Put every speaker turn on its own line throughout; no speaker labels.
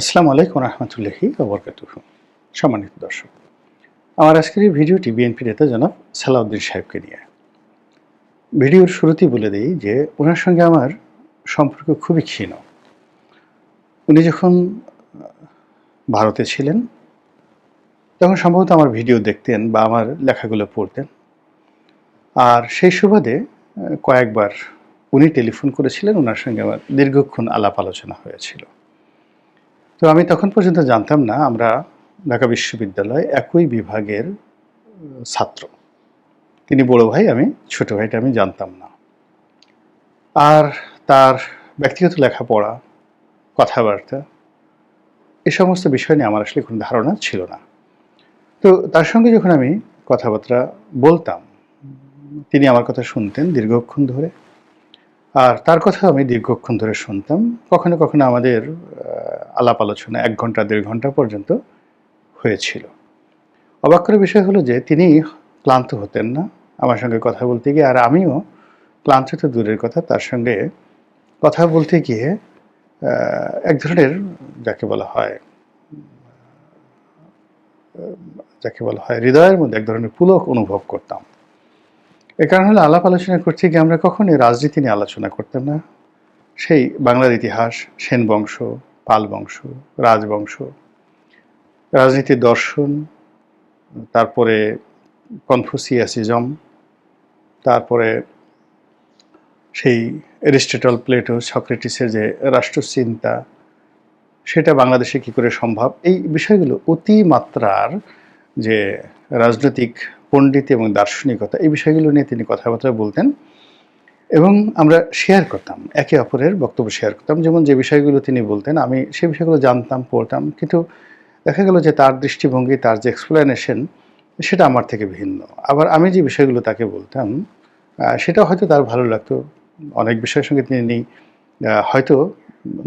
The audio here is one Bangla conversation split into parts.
আসসালামু আলাইকুম রহমতুল্লাহি ওবরকাতুহ সম্মানিত দর্শক, আমার আজকের এই ভিডিওটি বিএনপি নেতা জনাব সালাউদ্দিন সাহেবকে নিয়ে। ভিডিওর শুরুতেই বলে দিই যে ওনার সঙ্গে আমার সম্পর্ক খুবই ক্ষীণ। উনি যখন ভারতে ছিলেন, তখন সম্ভবত আমার ভিডিও দেখতেন বা আমার লেখাগুলো পড়তেন। আর সেই সুবাদে কয়েকবার উনি টেলিফোন করেছিলেন, ওনার সঙ্গে আমার দীর্ঘক্ষণ আলাপ আলোচনা হয়েছিল। তো আমি তখন পর্যন্ত জানতাম না, আমরা ঢাকা বিশ্ববিদ্যালয় একই বিভাগের ছাত্র। তিনি বড় ভাই, আমি ছোট ভাইটা, আমি জানতাম না। আর তার ব্যক্তিগত লেখাপড়া, কথাবার্তা, এ সমস্ত বিষয় নিয়ে আমার আসলে কোনো ধারণা ছিল না। তো তার সঙ্গে যখন আমি কথাবার্তা বলতাম, তিনি আমার কথা শুনতেন দীর্ঘক্ষণ ধরে। আর তার কথা আমি দীর্ঘক্ষণ ধরে শুনতাম। কখনো কখনো আমাদের আলাপ আলোচনা এক ঘণ্টা, দেড় ঘণ্টা পর্যন্ত হয়েছিল। অবাক করার বিষয় হলো যে তিনি ক্লান্ত হতেন না আমার সঙ্গে কথা বলতে গিয়ে, আর আমিও ক্লান্ত তো দূরের কথা, তার সঙ্গে কথা বলতে গিয়ে এক ধরনের যাকে বলা হয় যাকে বলা হয় হৃদয়ের মধ্যে এক ধরনের পুলক অনুভব করতাম। এ কারণ হলো আলাপ আলোচনা করতে গিয়ে আমরা কখনোই রাজনীতি নিয়ে আলোচনা করতাম না। সেই বাংলার ইতিহাস সেন বংশ পাল বংশ রাজবংশ রাজনীতির দর্শন, তারপরে কনফুসিয়াসিজম, তারপরে সেই এরিস্টটল, প্লেটো, সক্রেটিসের যে রাষ্ট্রচিন্তা, সেটা বাংলাদেশে কি করে সম্ভব? এই বিষয়গুলো অতিমাত্রার যে রাজনৈতিক পণ্ডিত এবং দার্শনিকতা, এই বিষয়গুলো নিয়ে তিনি কথাবার্তা বলতেন। এবং আমরা শেয়ার করতাম, একে অপরের বক্তব্য শেয়ার করতাম। যেমন যে বিষয়গুলো তিনি বলতেন, আমি সেই বিষয়গুলো জানতাম, পড়তাম, কিন্তু দেখা গেল যে তার দৃষ্টিভঙ্গি, তার যে এক্সপ্লেনেশন সেটা আমার থেকে ভিন্ন। আবার আমি যে বিষয়গুলো তাকে বলতাম সেটা হয়তো তার ভালো লাগতো। অনেক বিষয়ের সঙ্গে তিনি হয়তো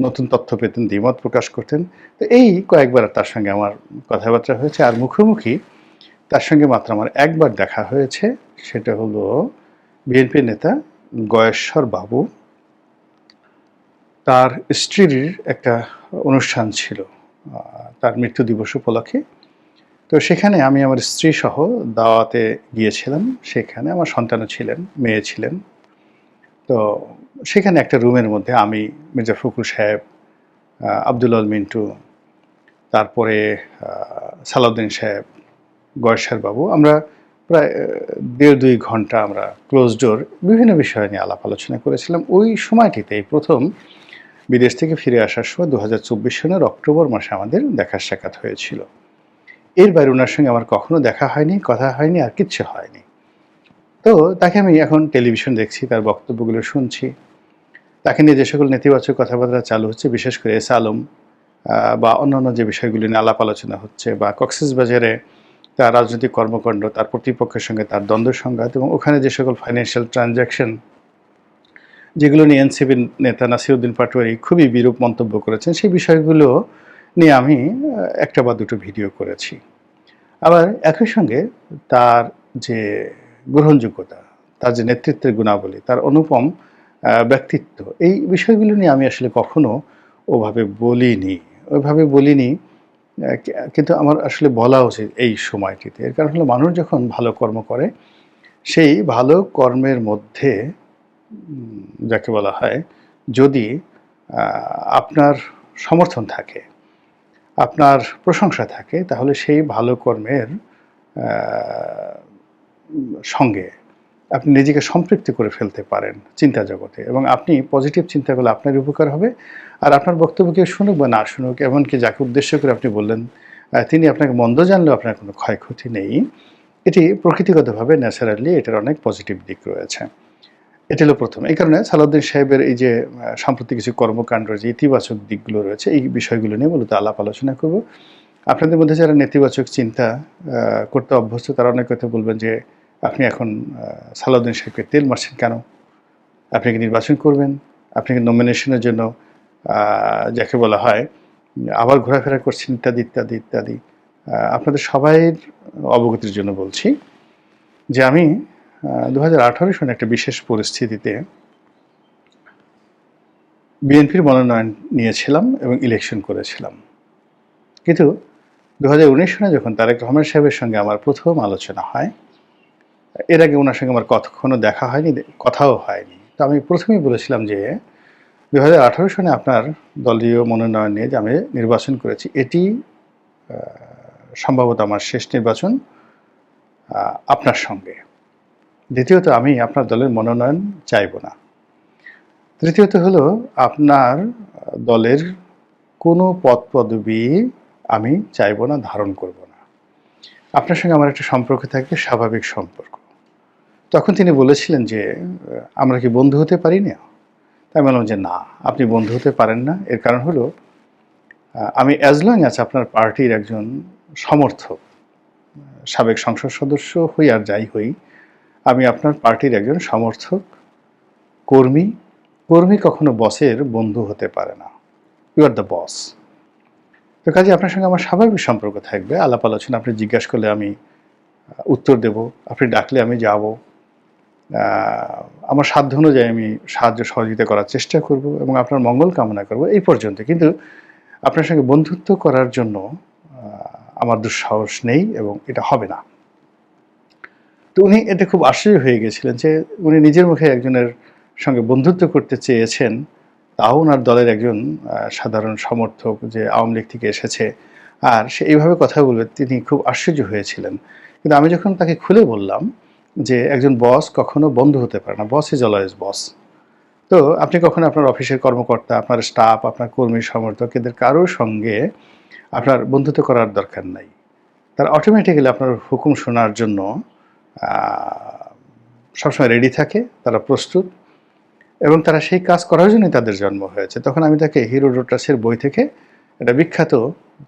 নতুন তথ্য পেতেন, দ্বিমত প্রকাশ করতেন। তো এই কয়েকবার তার সঙ্গে আমার কথাবার্তা হয়েছে। আর মুখোমুখি তার সঙ্গে মাত্র আমার একবার দেখা হয়েছে, সেটা হলো বিএনপি নেতা গয়েশ্বর বাবু, তার স্ত্রীর একটা অনুষ্ঠান ছিল তার মৃত্যু দিবস উপলক্ষে। তো সেখানে আমি আমার স্ত্রী সহ দাওয়াতে গিয়েছিলাম। সেখানে আমার সন্তানও ছিলেন, মেয়ে ছিলেন। তো সেখানে একটা রুমের মধ্যে আমি মির্জা ফখরুল সাহেব আব্দুল আল মিন্টু, তারপরে সালাউদ্দিন সাহেব, গয়েশ্বর বাবু, আমরা প্রায় দেড় দুই ঘণ্টা আমরা ক্লোজ ডোর বিভিন্ন বিষয় নিয়ে আলাপ আলোচনা করেছিলাম। ওই সময়টিতে প্রথম বিদেশ থেকে ফিরে আসার সময় দু হাজার চব্বিশ সনের অক্টোবর মাসে আমাদের দেখা সাক্ষাৎ হয়েছিল। এর বাইরে ওনার সঙ্গে আমার কখনো দেখা হয়নি, কথা হয়নি, আর কিচ্ছু হয়নি। তো তাকে আমি এখন টেলিভিশন দেখছি, তার বক্তব্যগুলো শুনছি। তাকে নিয়ে যে সকল নেতিবাচক কথাবার্তা চালু হচ্ছে, বিশেষ করে এস আলম বা অন্যান্য যে বিষয়গুলি নিয়ে আলাপ আলোচনা হচ্ছে, বা কক্সেস বাজারে তার রাজনৈতিক কর্মকাণ্ড, তার প্রতিপক্ষের সঙ্গে তার দ্বন্দ্ব সংঘাত এবং ওখানে যে সকল ফাইন্যান্সিয়াল ট্রানজ্যাকশন যেগুলো নিয়ে এনসিপির নেতা নাসিরুদ্দিন পাটোয়ারি খুবই বিরূপ মন্তব্য করেছেন, সেই বিষয়গুলো নিয়ে আমি একটা বা দুটো ভিডিও করেছি। আবার একই সঙ্গে তার যে গ্রহণযোগ্যতা, তার যে নেতৃত্বের গুণাবলী, তার অনুপম ব্যক্তিত্ব, এই বিষয়গুলো নিয়ে আমি আসলে কখনো ওভাবে বলিনি। ওইভাবে বলিনি কিন্তু আমার আসলে বলা উচিত এই সময়টিতে। এর কারণ হলো মানুষ যখন ভালো কর্ম করে, সেই ভালো কর্মের মধ্যে যাকে বলা হয়, যদি আপনার সমর্থন থাকে, আপনার প্রশংসা থাকে, তাহলে সেই ভালো কর্মের সঙ্গে আপনি নিজেকে সম্পৃক্ত করে ফেলতে পারেন চিন্তা জগতে এবং আপনি পজিটিভ চিন্তা করলে আপনার উপকার হবে। আর আপনার বক্তব্য কেউ শুনুক বা না শুনুক, এমনকি যাকে উদ্দেশ্য করে আপনি বললেন তিনি আপনাকে মন্দ জানলেও আপনার কোনো ক্ষয়ক্ষতি নেই, এটি প্রকৃতিগতভাবে ন্যাচারালি এটার অনেক পজিটিভ দিক রয়েছে। এটি হলো প্রথম। এই কারণে সালাউদ্দিন সাহেবের এই যে সাম্প্রতিক কিছু কর্মকাণ্ড, যে ইতিবাচক দিকগুলো রয়েছে, এই বিষয়গুলো নিয়ে মূলত আলাপ আলোচনা করব। আপনাদের মধ্যে যারা নেতিবাচক চিন্তা করতে অভ্যস্ত, তারা অনেক কথা বলবেন যে আপনি এখন সালাউদ্দিন সাহেবকে তেল মারছেন কেন? আপনি কি নির্বাচন করবেন? আপনি কি নমিনেশনের জন্য যাকে বলা হয়, আবার ঘোরাফেরা করছেন ইত্যাদি ইত্যাদি ইত্যাদি। আপনাদের সবাইয়ের অবগতির জন্য বলছি যে আমি দু হাজার আঠারো সনে একটা বিশেষ পরিস্থিতিতে বিএনপির মনোনয়ন নিয়েছিলাম এবং ইলেকশন করেছিলাম। কিন্তু দু সনে যখন তারেক রহমান সাহেবের সঙ্গে আমার প্রথম আলোচনা হয় এর আগে ওনার সঙ্গে আমার কখনো দেখা হয়নি, কথাও হয়নি। তো আমি প্রথমেই বলেছিলাম যে দু হাজার আঠারো সনে আপনার দলীয় মনোনয়ন নিয়ে যে আমি নির্বাচন করেছি, এটি সম্ভবত আমার শেষ নির্বাচন আপনার সঙ্গে। দ্বিতীয়ত, আমি আপনার দলের মনোনয়ন চাইব না। তৃতীয়ত হলো, আপনার দলের কোনো পদ পদবি আমি চাইব না, ধারণ করব না। আপনার সঙ্গে আমার একটা সম্পর্ক থাকবে স্বাভাবিক সম্পর্ক। তখন তিনি বলেছিলেন যে, আমরা কি বন্ধু হতে পারি না? তাই বললাম যে, না, আপনি বন্ধু হতে পারেন না। এর কারণ হলো, আমি অ্যাজ লং আছে আপনার পার্টির একজন সমর্থক, সাবেক সংসদ সদস্য হই আর যাই হই, আমি আপনার পার্টির একজন সমর্থক, কর্মী কর্মী কখনো বসের বন্ধু হতে পারে না। ইউ আর দ্য বস তো কাজে আপনার সঙ্গে আমার স্বাভাবিক সম্পর্ক থাকবে। আলাপ আলোচনা আপনি জিজ্ঞাসা করলে আমি উত্তর দেব, আপনি ডাকলে আমি যাব। আমার সাধ্য অনুযায়ী আমি সাহায্য সহযোগিতা করার চেষ্টা করব এবং আপনার মঙ্গল কামনা করব এই পর্যন্ত। কিন্তু আপনার সঙ্গে বন্ধুত্ব করার জন্য আমার দুঃসাহস নেই এবং এটা হবে না। তো উনি এতে খুব আশ্চর্য হয়ে গেছিলেন যে উনি নিজের মুখে একজনের সঙ্গে বন্ধুত্ব করতে চেয়েছেন, তাও ওনার দলের একজন সাধারণ সমর্থক যে আওয়ামী লীগ থেকে এসেছে। আর সে এইভাবে কথা বলবে, তিনি খুব আশ্চর্য হয়েছিলেন। কিন্তু আমি যখন তাকে খুলে বললাম যে একজন বস কখনো বন্ধু হতে পারে না। Boss is always boss. তো আপনি কখনো আপনার অফিসের কর্মকর্তা, আপনার স্টাফ, আপনার কর্মী, সমর্থক এদের কারোর সঙ্গে আপনার বন্ধুত্ব করার দরকার নাই। তারা অটোমেটিক্যালি আপনার হুকুম শোনার জন্য সবসময় রেডি থাকে, তারা প্রস্তুত এবং তারা সেই কাজ করার জন্যই তাদের জন্ম হয়েছে। তখন আমি তাকে হিরো হিরোডোটাসের বই থেকে একটা বিখ্যাত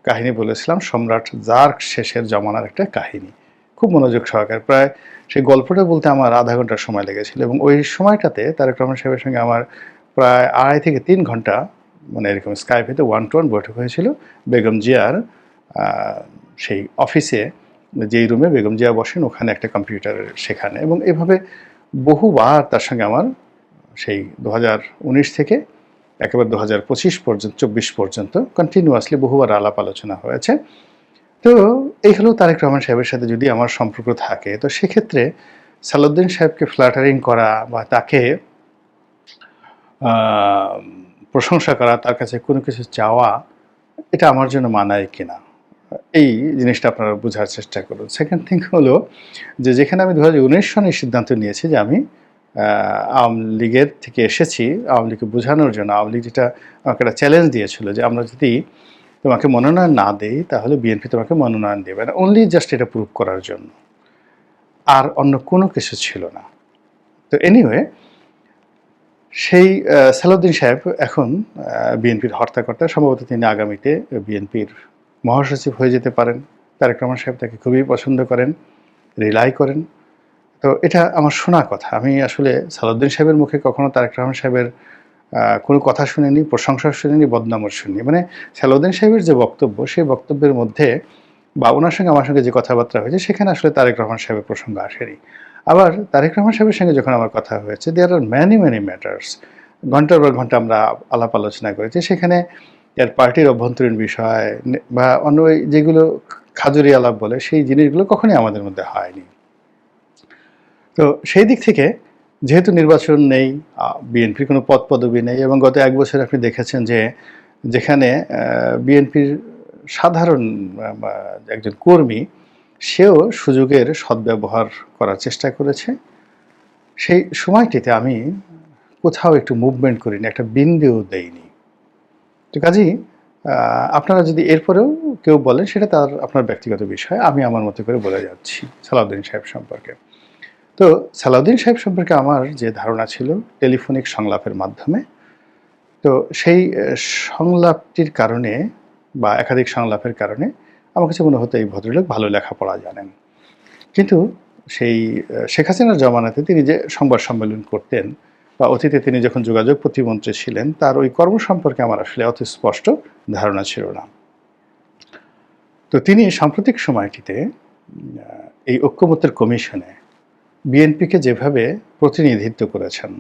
কাহিনী বলেছিলাম, সম্রাট জার্ক শেষের জমানার একটা কাহিনী। খুব মনোযোগ সহকারে। প্রায় সেই গল্পটা বলতে আমার আধা ঘণ্টার সময় লেগেছিল এবং ওই সময়টাতে তারেক রহমান সাহেবের সঙ্গে আমার প্রায় আড়াই থেকে তিন ঘণ্টা মানে এরকম স্কাইপেতে ওয়ান টু ওয়ান বৈঠক হয়েছিল। বেগম জিয়ার সেই অফিসে যেই রুমে বেগম জিয়া বসেন, ওখানে একটা কম্পিউটার সেখানে এবং এভাবে বহুবার তার সঙ্গে আমার সেই দু হাজার উনিশ থেকে একেবারে দু হাজার পঁচিশ পর্যন্ত, চব্বিশ পর্যন্ত কন্টিনিউয়াসলি বহুবার আলাপ আলোচনা হয়েছে। তো এই হলো তারেক রহমান সাহেবের সাথে যদি আমার সম্পর্ক থাকে, তো সেক্ষেত্রে সালাউদ্দিন সাহেবকে ফ্ল্যাটারিং করা বা তাকে প্রশংসা করা, তার কাছে কোনো কিছু চাওয়া, এটা আমার জন্য মানায় কিনা? এই জিনিসটা আপনারা বোঝার চেষ্টা করুন। সেকেন্ড থিং হলো যে যেখানে আমি দু হাজার উনিশ সনে সিদ্ধান্ত নিয়েছি যে আমি আওয়ামী লীগের থেকে এসেছি, আওয়ামী লীগকে বোঝানোর জন্য, আওয়ামী লীগ যেটা আমাকে একটা চ্যালেঞ্জ দিয়েছিল যে আমরা যদি তোমাকে মনোনয়ন না দেই, তাহলে বিএনপি তোমাকে মনোনয়ন দেবে না। অনলি জাস্ট এটা প্রুভ করার জন্য। আর অন্য কোনো কিছু ছিল না। তো এনিওয়ে সেই সালাউদ্দিন সাহেব এখন বিএনপির হর্তাকর্তা। সম্ভবত তিনি আগামীতে বিএনপির মহাসচিব হয়ে যেতে পারেন। তারেক রহমান সাহেব তাকে খুবই পছন্দ করেন রিলাই করেন। তো এটা আমার শোনা কথা। আমি আসলে সালাউদ্দিন সাহেবের মুখে কখনো তারেক রহমান সাহেবের কোনো কথা শুনিনি, প্রশংসা শুনিনি বদনামও শুনিনি। মানে সালাউদ্দিন সাহেবের যে বক্তব্য, সেই বক্তব্যের মধ্যে বা ওনার সঙ্গে আমার সঙ্গে যে কথাবার্তা হয়েছে, সেখানে আসলে তারেক রহমান সাহেবের প্রসঙ্গ আসেনি। আবার তারেক রহমান সাহেবের সঙ্গে যখন আমার কথা হয়েছে there are many many matters ঘণ্টার পর ঘণ্টা আমরা আলাপ আলোচনা করেছি, সেখানে এর পার্টির অভ্যন্তরীণ বিষয় বা অন্য যেগুলো খাজুরি আলাপ বলে, সেই জিনিসগুলো কখনোই আমাদের মধ্যে হয়নি। তো সেই দিক থেকে যেহেতু নির্বাচন নেই বিএনপির কোনো পদ পদবি নেই এবং গত এক বছর আপনি দেখেছেন যে যেখানে বিএনপির সাধারণ একজন কর্মী, সেও সুযোগের সদ্ব্যবহার করার চেষ্টা করেছে। সেই সময়টিতে আমি কোথাও একটু মুভমেন্ট করিনি, একটা বিন্দুও দেইনি। তো কাজেই আপনারা যদি এরপরেও কেউ বলেন, সেটা তার, আপনার ব্যক্তিগত বিষয়, আমি আমার মতো করে বলে যাচ্ছি, সালাউদ্দিন সাহেব সম্পর্কে। তো সালাউদ্দিন সাহেব সম্পর্কে আমার যে ধারণা ছিল টেলিফোনিক সংলাপের মাধ্যমে, তো সেই সংলাপটির কারণে বা একাধিক সংলাপের কারণে আমার কাছে মনে হতো এই ভদ্রলোক ভালো লেখাপড়া জানেন। কিন্তু সেই শেখ হাসিনার জমানাতে তিনি যে সংবাদ সম্মেলন করতেন বা অতীতে তিনি যখন যোগাযোগ প্রতিমন্ত্রী ছিলেন, তার ওই কর্ম সম্পর্কে আমার আসলে অত স্পষ্ট ধারণা ছিল না। তো তিনি সাম্প্রতিক সময়টিতে এই ঐক্যমত্যের কমিশনে বিএনপিকে যেভাবে প্রতিনিধিত্ব করেছেন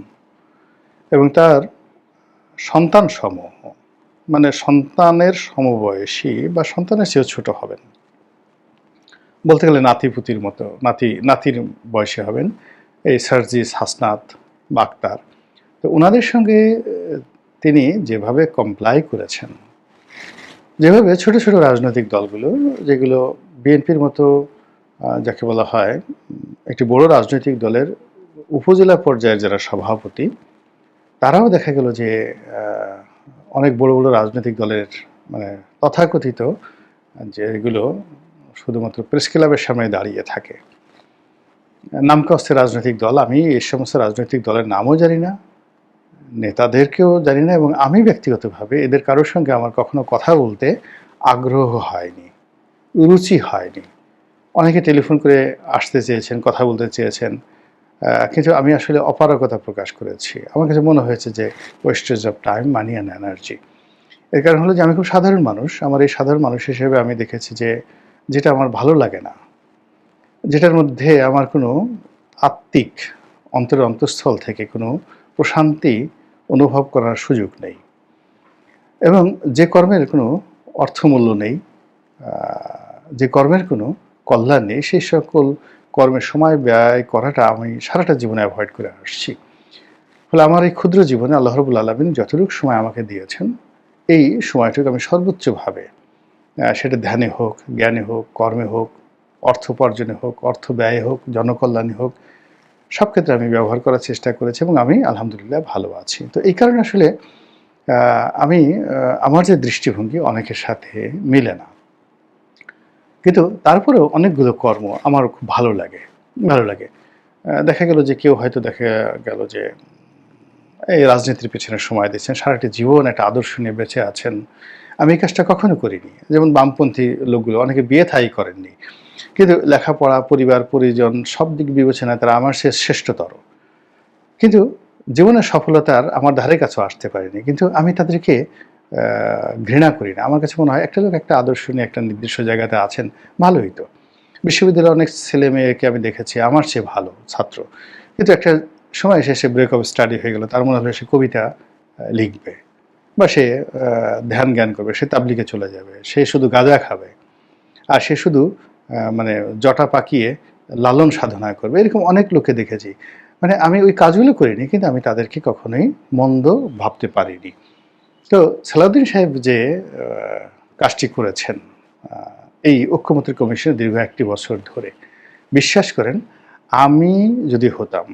এবং তার সন্তান সমূহ মানে সন্তানের সমবয়সী বা সন্তানের চেয়েও ছোট হবেন। বলতে গেলে নাতিপুতির মতো, নাতি, নাতির বয়সে হবেন এই সার্জিস হাসনাত বাক্তার তো ওনাদের সঙ্গে তিনি যেভাবে কমপ্লাই করেছেন, যেভাবে ছোট ছোট রাজনৈতিক দলগুলো, যেগুলো বিএনপির মতো যাকে বলা হয় একটি বড় রাজনৈতিক দলের উপজেলা পর্যায়ের যারা সভাপতি, তারাও দেখা গেল যে অনেক বড় বড় রাজনৈতিক দলের মানে তথাকথিত যে এগুলো শুধুমাত্র প্রেস ক্লাবের সামনে দাঁড়িয়ে থাকে। নামকস্তে রাজনৈতিক দল, আমি এই সমস্ত রাজনৈতিক দলের নামও জানি না, নেতাদেরকেও জানি না এবং আমি ব্যক্তিগতভাবে এদের কারোর সঙ্গে আমার কখনো কথা বলতে আগ্রহ হয়নি, রুচি হয়নি। অনেকে টেলিফোন করে আসতে চেয়েছেন, কথা বলতে চেয়েছেন কিন্তু আমি আসলে অপারগতা প্রকাশ করেছি। আমার কাছে মনে হয়েছে যে wastage of time money and energy এর কারণ হলো যে আমি খুব সাধারণ মানুষ। আমার এই সাধারণ মানুষ হিসেবে আমি দেখেছি যে যেটা আমার ভালো লাগে না, যেটার মধ্যে আমার কোনো আত্মিক অন্তরের অন্তঃস্থল থেকে কোনো প্রশান্তি অনুভব করার সুযোগ নেই এবং যে কর্মের কোনো অর্থমূল্য নেই যে কর্মের কোনো কল্যাণ সেই সকল কর্মের সময় ব্যয় করাটা আমি সারাটা জীবনে অ্যাভয়েড করে আসছি। ফলে আমার এই ক্ষুদ্র জীবনে আল্লাহ রবুল আলমিন যতটুকু সময় আমাকে দিয়েছেন, এই সময়টুকু আমি সর্বোচ্চভাবে সেটা ধ্যানে হোক, জ্ঞানে হোক, কর্মে হোক, অর্থ উপার্জনে হোক, অর্থ ব্যয়ে হোক, জনকল্যাণে হোক সব ক্ষেত্রে আমি ব্যবহার করার চেষ্টা করেছি এবং আমি আলহামদুলিল্লাহ ভালো আছি। তো এই কারণে আসলে আমি আমার যে দৃষ্টিভঙ্গি অনেকের সাথে মিলে না। কিন্তু তারপরেও অনেকগুলো কর্ম আমার খুব ভালো লাগে ভালো লাগে। দেখা গেল যে কেউ হয়তো দেখা গেল যে এই রাজনীতির পেছনে সময় দিচ্ছেন, সারাটি জীবন একটা আদর্শ নিয়ে বেঁচে আছেন। আমি এই কাজটা কখনো করিনি। যেমন বামপন্থী লোকগুলো অনেকে বিয়ে থাই করেননি। কিন্তু লেখাপড়া, পরিবার, পরিজন সব দিক বিবেচনায় তারা আমার সে শ্রেষ্ঠতর। কিন্তু জীবনের সফলতার আমার ধারে কাছেও আসতে পারেনি। কিন্তু আমি তাদেরকে ঘৃণা করি না। আমার কাছে মনে হয় একটা লোক একটা আদর্শ নিয়ে একটা নির্দিষ্ট জায়গাতে আছেন, ভালোই তো। বিশ্ববিদ্যালয়ে অনেক ছেলে মেয়েকে আমি দেখেছি, আমার চেয়ে ভালো ছাত্র। কিন্তু একটা সময় এসে সে ব্রেক স্টাডি হয়ে গেল, তার মনে হলো সে কবিতা লিখবে বা সে ধ্যান জ্ঞান করবে, সে তাবলিকে চলে যাবে, সে শুধু গাঁজা খাবে আর সে শুধু মানে জটা পাকিয়ে লালন সাধনা করবে। এরকম অনেক লোকে দেখেছি। মানে আমি ওই কাজগুলো করিনি, কিন্তু আমি তাদেরকে কখনোই মন্দ ভাবতে পারিনি। তো সালাউদ্দিন সাহেব যে কাজটি করেছেন এই ঐক্যমত্রী কমিশন দীর্ঘ একটি বছর ধরে, বিশ্বাস করেন, আমি যদি হতাম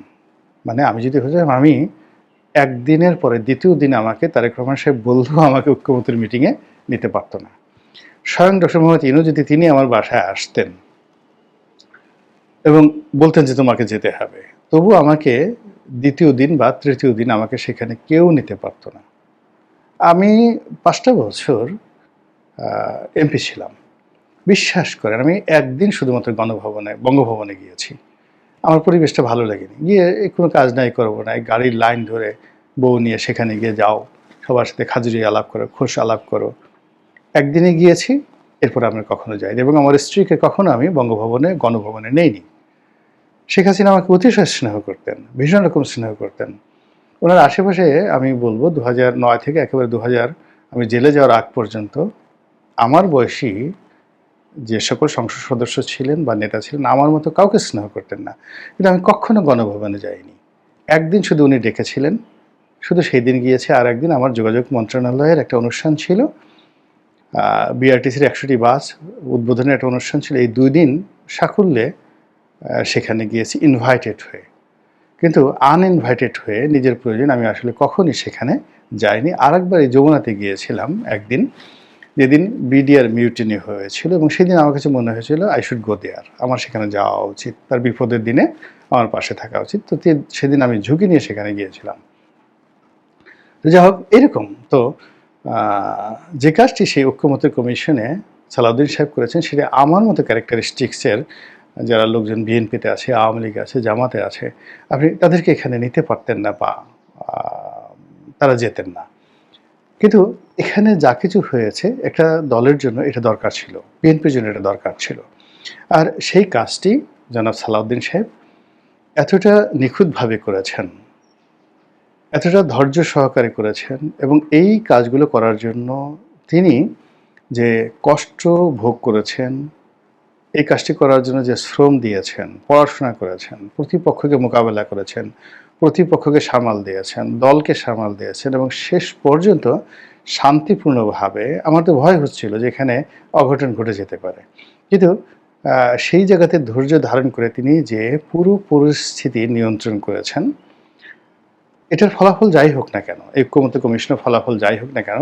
মানে আমি যদি হতাম, আমি একদিনের পরে দ্বিতীয় দিন আমাকে তারেক রহমান সাহেব বললেও আমাকে ঐক্যমন্ত্রীর মিটিংয়ে নিতে পারতো না। স্বয়ং ডক্টর মোহাম্মদ ইনু যদি তিনি আমার বাসায় আসতেন এবং বলতেন যে তোমাকে যেতে হবে, তবু আমাকে দ্বিতীয় দিন বা তৃতীয় দিন আমাকে সেখানে কেউ নিতে পারতো না। আমি পাঁচটা বছর এমপি ছিলাম। বিশ্বাস করেন, আমি একদিন শুধুমাত্র গণভবনে, বঙ্গভবনে গিয়েছি। আমার পরিবেশটা ভালো লাগেনি। গিয়ে কোনো কাজ নাই, করব না গাড়ির লাইন ধরে বউ নিয়ে সেখানে গিয়ে যাও, সবার সাথে খাজুরি আলাপ করো, খোশ আলাপ করো। একদিনে গিয়েছি, এরপর আমি কখনো যাইনি এবং আমার স্ত্রীকে কখনো আমি বঙ্গভবনে, গণভবনে নেইনি। শেখ হাসিনা আমাকে অতিশয় স্নেহ করতেন, ভীষণ রকম স্নেহ করতেন। ওনার আশেপাশে আমি বলব দু নয় থেকে একেবারে দু হাজার আমি জেলে যাওয়ার আগ পর্যন্ত আমার বয়সী যে সকল সংসদ সদস্য ছিলেন বা নেতা ছিলেন, আমার মতো কাউকে স্নেহ করতেন না। কিন্তু আমি কখনো গণভবনে যাইনি। একদিন শুধু উনি ডেকেছিলেন, শুধু সেই দিন গিয়েছে, আর একদিন আমার যোগাযোগ মন্ত্রণালয়ের একটা অনুষ্ঠান ছিল। বিআরটিসির একশোটি বাস উদ্বোধনের একটা অনুষ্ঠান ছিল। এই দুই দিন সাকুল্যে সেখানে গিয়েছি ইনভাইটেড হয়ে। কিন্তু আনইনভাইটেড হয়ে নিজের প্রয়োজন, আমি আসলে কখনই সেখানে যাইনি। আর একবার এই যমুনাতে গিয়েছিলাম একদিন, যেদিন বিডিআর মিউটিনি হয়েছিল এবং সেদিন আমার কাছে মনে হয়েছিল আই শুড গো দেয়ার আমার সেখানে যাওয়া উচিত, তার বিপদের দিনে আমার পাশে থাকা উচিত। তো সেদিন আমি ঝুঁকি নিয়ে সেখানে গিয়েছিলাম। যাই হোক, এরকম। তো যে কাজটি সেই ঐক্যমতের কমিশনে সালাউদ্দিন সাহেব করেছেন, সেটা আমার মতো ক্যারেক্টারিস্টিক্সের যারা লোকজন বিএনপিতে আছে, আওয়ামী লীগে আছে, জামাতে আছে, আপনি তাদেরকে এখানে নিতে পারতেন না বা তারা যেতেন না। কিন্তু এখানে যা কিছু হয়েছে, একটা দলের জন্য এটা দরকার ছিল, বিএনপির জন্য এটা দরকার ছিল। আর সেই কাজটি জনাব সালাউদ্দিন সাহেব এতটা নিখুঁতভাবে করেছেন, এতটা ধৈর্য সহকারে করেছেন এবং এই কাজগুলো করার জন্য তিনি যে কষ্ট ভোগ করেছেন এই কাজটি করার জন্য যে শ্রম দিয়েছেন, পড়াশোনা করেছেন, প্রতিপক্ষকে মোকাবেলা করেছেন, প্রতিপক্ষকে সামাল দিয়েছেন, দলকে সামাল দিয়েছেন এবং শেষ পর্যন্ত শান্তিপূর্ণভাবে, আমার তো ভয় হচ্ছিল যে এখানে অঘটন ঘটে যেতে পারে। কিন্তু সেই জায়গাতে ধৈর্য ধারণ করে তিনি যে পুরো পরিস্থিতি নিয়ন্ত্রণ করেছেন, এটার ফলাফল যাই হোক না কেন, ঐক্যমত্য কমিশনের ফলাফল যাই হোক না কেন,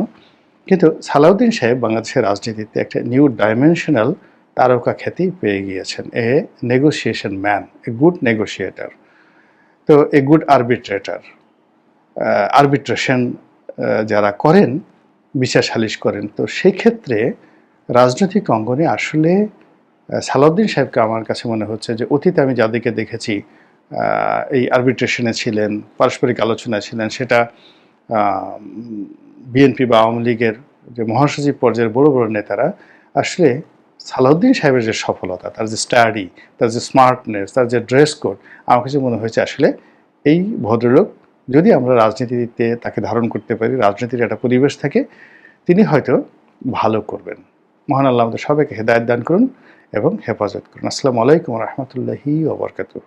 কিন্তু সালাউদ্দিন সাহেব বাংলাদেশের রাজনীতিতে একটা নিউ ডাইমেনশনাল তারকা খ্যাতি পেয়ে গিয়েছেন। A negotiation man a good negotiator তো এ গুড আরবিট্রেটার আরবিট্রেশন যারা করেন, বিচার সালিশ করেন, তো সেই ক্ষেত্রে রাজনৈতিক অঙ্গনে আসলে সালাউদ্দিন সাহেবকে আমার কাছে মনে হচ্ছে যে অতীতে আমি যাদেরকে দেখেছি এই আরবিট্রেশনে ছিলেন, পারস্পরিক আলোচনায় ছিলেন, সেটা বিএনপি বা আওয়ামী লীগের যে মহাসচিব পর্যায়ের বড় বড় নেতারা, আসলে সালাউদ্দিন সাহেবের যে সফলতা, তার যে স্টাডি তার যে স্মার্টনেস তার যে ড্রেস কোড আমার কাছে মনে হয়েছে আসলে এই ভদ্রলোক যদি আমরা রাজনীতিতে তাকে ধারণ করতে পারি, রাজনীতির একটা পরিবেশ থাকে, তিনি হয়তো ভালো করবেন। মহান আল্লাহ আমাদের সবাইকে হেদায়ত দান করুন এবং হেফাজত করুন। আসসালামু আলাইকুম রহমতুল্লাহি ওবরকাতুহ